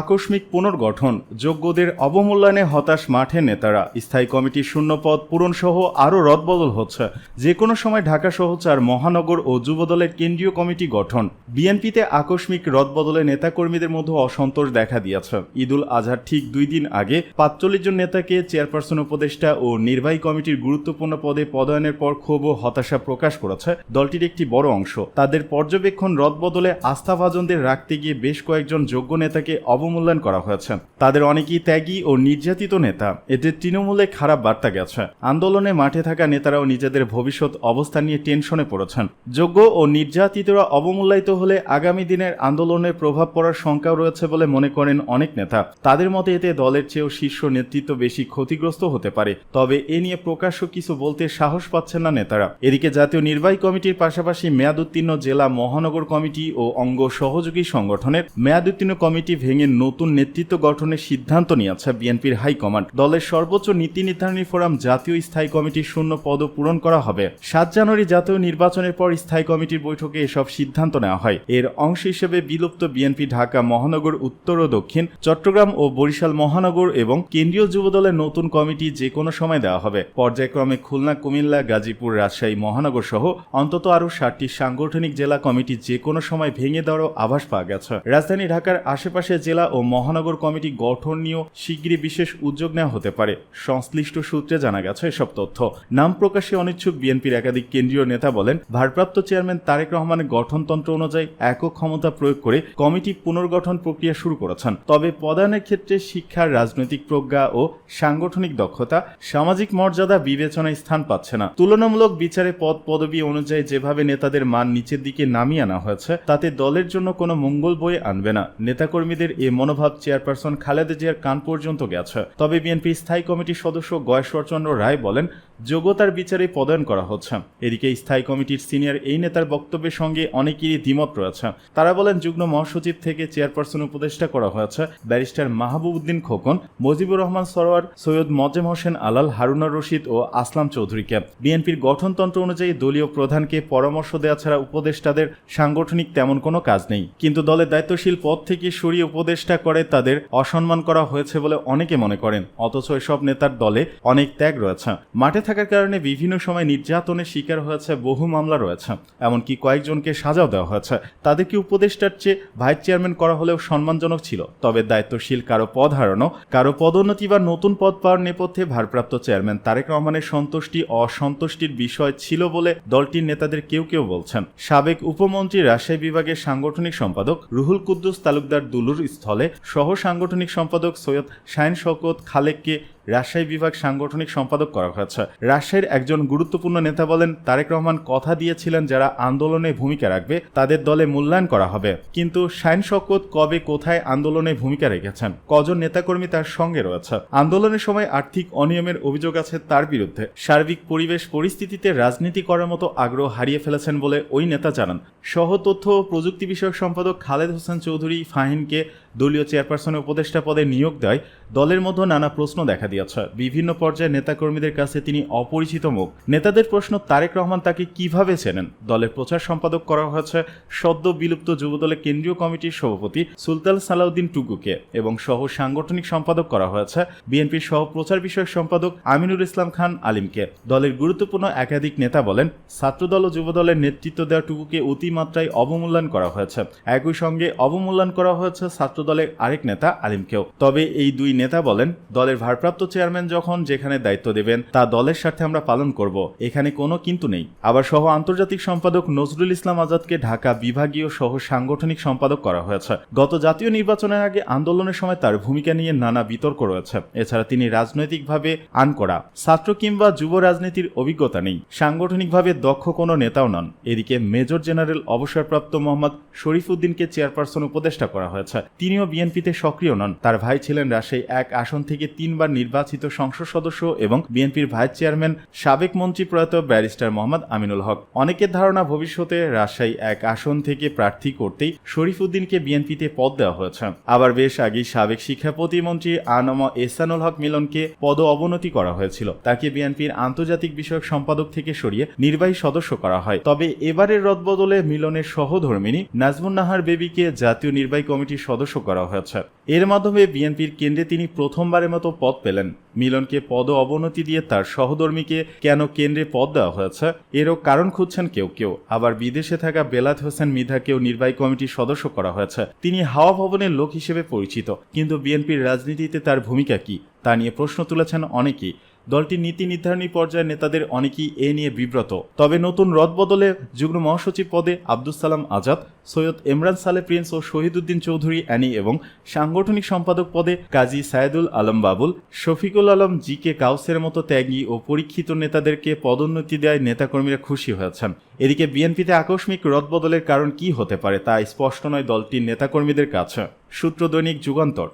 আকস্মিক পুনর্গঠন, যোগ্যদের অবমূল্যায়নে হতাশ মাঠে নেতারা, স্থায়ী কমিটির শূন্যপদ পূরণ সহ আরও রদবদল হচ্ছে। যে কোনো সময় ঢাকা সহ চার মহানগর ও যুবদলের কেন্দ্রীয় কমিটি গঠন। বিএনপিতে আকস্মিক রদবদলে নেতাকর্মীদের মধ্যে অসন্তোষ দেখা দিয়েছে। ঈদুল আজহার ঠিক দুই দিন আগে পাঁচচল্লিশ জন নেতাকে চেয়ারপারসন, উপদেষ্টা ও নির্বাহী কমিটির গুরুত্বপূর্ণ পদে পদায়নের পর ক্ষোভ ও হতাশা প্রকাশ করেছে দলটির একটি বড় অংশ। তাদের পর্যবেক্ষণ রদবদলে আস্থাভাজনদের রাখতে গিয়ে বেশ কয়েকজন যোগ্য নেতাকে অবমূল্যায়ন করা হয়েছে। তাদের অনেকেই ত্যাগী ও নির্যাতিত নেতা। এতে তৃণমূলে খারাপ বার্তা গেছে। আন্দোলনে মাঠে থাকা নেতারাও নিজেদের ভবিষ্যৎ অবস্থা নিয়ে টেনশনে পড়েছেন। যোগ্য ও নির্যাতিতরা অবমূল্যায়িত হলে আগামী দিনের আন্দোলনের প্রভাব পড়ার শঙ্কাও রয়েছে বলে মনে করেন অনেক নেতা। তাদের মতে এতে দলের চেয়েও শীর্ষ নেতৃত্ব বেশি ক্ষতিগ্রস্ত হতে পারে। তবে এ নিয়ে প্রকাশ্য কিছু বলতে সাহস পাচ্ছেন না নেতারা। এদিকে জাতীয় নির্বাহী কমিটির পাশাপাশি মেয়াদ উত্তীর্ণ জেলা মহানগর কমিটি ও অঙ্গ সহযোগী সংগঠনের মেয়াদ উত্তীর্ণ কমিটি ভেঙে নতুন নেতৃত্ব গঠনের সিদ্ধান্ত নিয়েছে বিএনপির হাইকমান্ড। দলের সর্বোচ্চ নীতি নির্ধারণী ফোরাম জাতীয় স্থায়ী কমিটির শূন্য পদ পূরণ করা হবে। সাত জানুয়ারি জাতীয় নির্বাচনের পর স্থায়ী কমিটির বৈঠকে এসব সিদ্ধান্ত নেওয়া হয়। এর অংশ হিসেবে বিলুপ্ত বিএনপি ঢাকা, মহানগর, উত্তর ও দক্ষিণ, চট্টগ্রাম ও বরিশাল মহানগর এবং কেন্দ্রীয় যুবদলের নতুন কমিটি যে কোনো সময় দেওয়া হবে। পর্যায়ক্রমে খুলনা, কুমিল্লা, গাজীপুর, রাজশাহী, মহানগর সহ অন্তত আরও ষাটটি সাংগঠনিক জেলা কমিটি যে কোনো সময় ভেঙে দেওয়ারও আভাস পাওয়া গেছে। রাজধানী ঢাকার আশেপাশে জেলা ও মহানগর কমিটি গঠন নিয়েও শিগগিরই বিশেষ উদ্যোগ নেওয়া হতে পারে। সংশ্লিষ্ট সূত্রে জানা গেছে এসব তথ্য। নাম প্রকাশে অনিচ্ছুক বিএনপির একাধিক কেন্দ্রীয় নেতা বলেন, ভারপ্রাপ্ত চেয়ারম্যান তারেক রহমানের গঠনতন্ত্র অনুযায়ী একক ক্ষমতা প্রয়োগ করে কমিটি পুনর্গঠন প্রক্রিয়া শুরু করেছেন। তবে পদায়নের ক্ষেত্রে শিক্ষার রাজনৈতিক প্রজ্ঞা ও সাংগঠনিক দক্ষতা, সামাজিক মর্যাদা বিবেচনায় স্থান পাচ্ছে না। তুলনামূলক বিচারে পদ পদবি অনুযায়ী যেভাবে নেতাদের মান নিচের দিকে নামিয়ে আনা হয়েছে, তাতে দলের জন্য কোনো মঙ্গল বয়ে আনবে না। নেতাকর্মীদের এ মনোভাব চেয়ারপারসন খালেদা জিয়ার কান পর্যন্ত গেছে। তবে বিএনপি স্থায়ী কমিটির সদস্য গয়েশ্বরচন্দ্র রায় বলেন যোগ্যতার বিচারে পদায়ন করা হচ্ছে। এদিকে স্থায়ী কমিটির সিনিয়র এই নেতার বক্তব্যের সঙ্গে অনেকেরই দ্বিমত রয়েছে। তারা বলেন, যুগ্ম মহাসচিব থেকে চেয়ারপারসন উপদেষ্টা করা হয়েছে। ব্যারিস্টার মাহবুব উদ্দিন খোকন, মজিবুর রহমান সরোয়ার, সৈয়দ মজেম হোসেন আলাল হারুনা রশিদ ও আসলাম চৌধুরীকে। বিএনপির গঠনতন্ত্র অনুযায়ী দলীয় প্রধানকে পরামর্শ দেওয়া ছাড়া উপদেষ্টাদের সাংগঠনিক তেমন কোনো কাজ নেই। কিন্তু দলের দায়িত্বশীল পদ থেকে সরিয়ে উপদেষ্টা করে তাদের অসম্মান করা হয়েছে বলে অনেকে মনে করেন। অথচ এসব নেতার দলে অনেক ত্যাগ রয়েছে। মাঠে থাকার কারণে বিভিন্ন সময় নির্যাতনের শিকার হয়েছে বহু মামলা রয়েছে। এমনকি কয়েকজনকে সাজাও দেওয়া হয়েছে। তাদেরকে উপদেষ্টার চেয়ে ভাইস চেয়ারম্যান করা হলেও সম্মানজনক ছিল। তবে দায়িত্বশীল কারও পদ হারানো, কারও পদোন্নতি বা নতুন পদ পাওয়ার নেপথ্যে ভারপ্রাপ্ত চেয়ারম্যান তারেক রহমানের সন্তুষ্টি অসন্তুষ্টির বিষয় ছিল বলে দলটির নেতাদের কেউ কেউ বলছেন। সাবেক উপমন্ত্রী রাজশাহী বিভাগের সাংগঠনিক সম্পাদক রুহুল কুদ্দুস তালুকদার দুলুর স্থলে সহ সাংগঠনিক সম্পাদক সৈয়দ শাহিন শওকত খালেককে রাজশাহী বিভাগ সাংগঠনিক সম্পাদক করা হয়েছে। রাজশাহীর একজন গুরুত্বপূর্ণ নেতা বলেন, তারেক রহমান কথা দিয়েছিলেন যারা আন্দোলনে ভূমিকা রাখবে, তাদের দলে মূল্যায়ন করা হবে। কিন্তু শাইন শকত কবে কোথায় আন্দোলনে ভূমিকা রেখেছেন? কজন নেতাকর্মী তার সঙ্গে রয়েছে? আন্দোলনের সময় আর্থিক অনিয়মের অভিযোগ আছে তার বিরুদ্ধে। সার্বিক পরিবেশ পরিস্থিতিতে রাজনীতি করার মতো আগ্রহ হারিয়ে ফেলেছেন বলে ওই নেতা জানান। সহ তথ্য ও প্রযুক্তি বিষয়ক সম্পাদক খালেদ হোসেন চৌধুরী ফাহিনকে দলীয় চেয়ারপারসনের উপদেষ্টা পদে নিয়োগ দেয়। দলের মধ্যে নানা প্রশ্ন দেখা দিয়েছে। বিভিন্ন পর্যায়ে নেতাকর্মীদের কাছে তিনি অপরিচিত মুখ। নেতাদের প্রশ্ন, তারেক রহমান তাকে কীভাবে চেনেন? দলের প্রচার সম্পাদক করা হয়েছে সদ্য বিলুপ্ত যুবদলের কেন্দ্রীয় কমিটির সভাপতি সুলতান সালাউদ্দিন টুকুকে এবং সহ সাংগঠনিক সম্পাদক করা হয়েছে বিএনপির সহ প্রচার বিষয়ক সম্পাদক আমিনুল ইসলাম খান আলিমকে। দলের গুরুত্বপূর্ণ একাধিক নেতা বলেন, ছাত্রদল ও যুবদলের নেতৃত্ব দেওয়া টুকুকে অতিমাত্রায় অবমূল্যায়ন করা হয়েছে। একই সঙ্গে অবমূল্যায়ন করা হয়েছে ছাত্র দলের আরেক নেতা আলিমকেও। তবে এই দুই নেতা বলেন, দলের ভারপ্রাপ্ত চেয়ারম্যান যখন যেখানে দায়িত্ব দেবেন, তা দলের স্বার্থে আমরা পালন করব, এখানে কোনো কিন্তু নেই। আবার সহ আন্তর্জাতিক সম্পাদক নজরুল ইসলাম আজাদকে ঢাকা বিভাগীয় সহ সাংগঠনিক সম্পাদক করা হয়েছে। গত জাতীয় নির্বাচনের আগে আন্দোলনের সময় তার ভূমিকা নিয়ে নানা বিতর্ক রয়েছে। এছাড়া তিনি রাজনৈতিকভাবে আন করা ছাত্র কিংবা যুব রাজনীতির অভিজ্ঞতা নেই। সাংগঠনিকভাবে দক্ষ কোনো নেতাও নন। এদিকে মেজর জেনারেল অবসরপ্রাপ্ত মোহাম্মদ শরীফুদ্দিনকে চেয়ারপারসন উপদেষ্টা করা হয়েছে। তিনিও বিএনপিতে সক্রিয় নন। তার ভাই ছিলেন রাজশাহী এক আসন থেকে তিনবার নির্বাচন নির্বাচিত সংসদ সদস্য এবং বিএনপির ভাইস চেয়ারম্যান সাবেক মন্ত্রী প্রয়াত ব্যারিস্টার মোহাম্মদ আমিনুল হক। অনেকের ধারণা ভবিষ্যতে রাজশাহী এক আসন থেকে প্রার্থী করতেই শরীফুদ্দিনকে বিএনপিতে পদ দেওয়া হয়েছে। আবার বেশ আগেই সাবেক শিক্ষা প্রতিমন্ত্রী আনম এসানুল হক মিলনকে পদ অবনতি করা হয়েছিল। তাকে বিএনপির আন্তর্জাতিক বিষয়ক সম্পাদক থেকে সরিয়ে নির্বাহী সদস্য করা হয়। তবে এবারের রদবদলে মিলনের সহধর্মিনী নাজমুন নাহার বেবিকে জাতীয় নির্বাহী কমিটির সদস্য করা হয়েছে। এর মাধ্যমে বিএনপির কেন্দ্রে তিনি প্রথমবারের মতো পদ পেলেন। মিলনকে পদ অবনতি দিয়ে তার সহধর্মীকে কেন কেন্দ্রে পদ দেওয়া হয়েছে, এরও কারণ খুঁজছেন কেউ কেউ। আবার বিদেশে থাকা বেলাত হোসেন মিধাকেও নির্বাহী কমিটির সদস্য করা হয়েছে। তিনি হাওয়া ভবনের লোক হিসেবে পরিচিত, কিন্তু বিএনপির রাজনীতিতে তার ভূমিকা কি, তা নিয়ে প্রশ্ন তুলেছেন অনেকেই। দলটির নীতি নির্ধারণী পর্যায়ে নেতাদের অনেকেই এ নিয়ে বিব্রত। তবে নতুন রদবদলে যুগ্ম মহাসচিব পদে আব্দুল সালাম আজাদ, সৈয়দ ইমরান সালে প্রিন্স ও শহীদুদ্দিন চৌধুরী অ্যানি এবং সাংগঠনিক সম্পাদক পদে কাজী সায়েদুল আলম বাবুল, শফিকুল আলম জি কে কাউসের মতো ত্যাগী ও পরীক্ষিত নেতাদেরকে পদোন্নতি দেয় নেতাকর্মীরা খুশি হয়েছেন। এদিকে বিএনপিতে আকস্মিক রদবদলের কারণ কি হতে পারে তা স্পষ্ট নয় দলটির নেতাকর্মীদের কাছে। সূত্র দৈনিক যুগান্তর।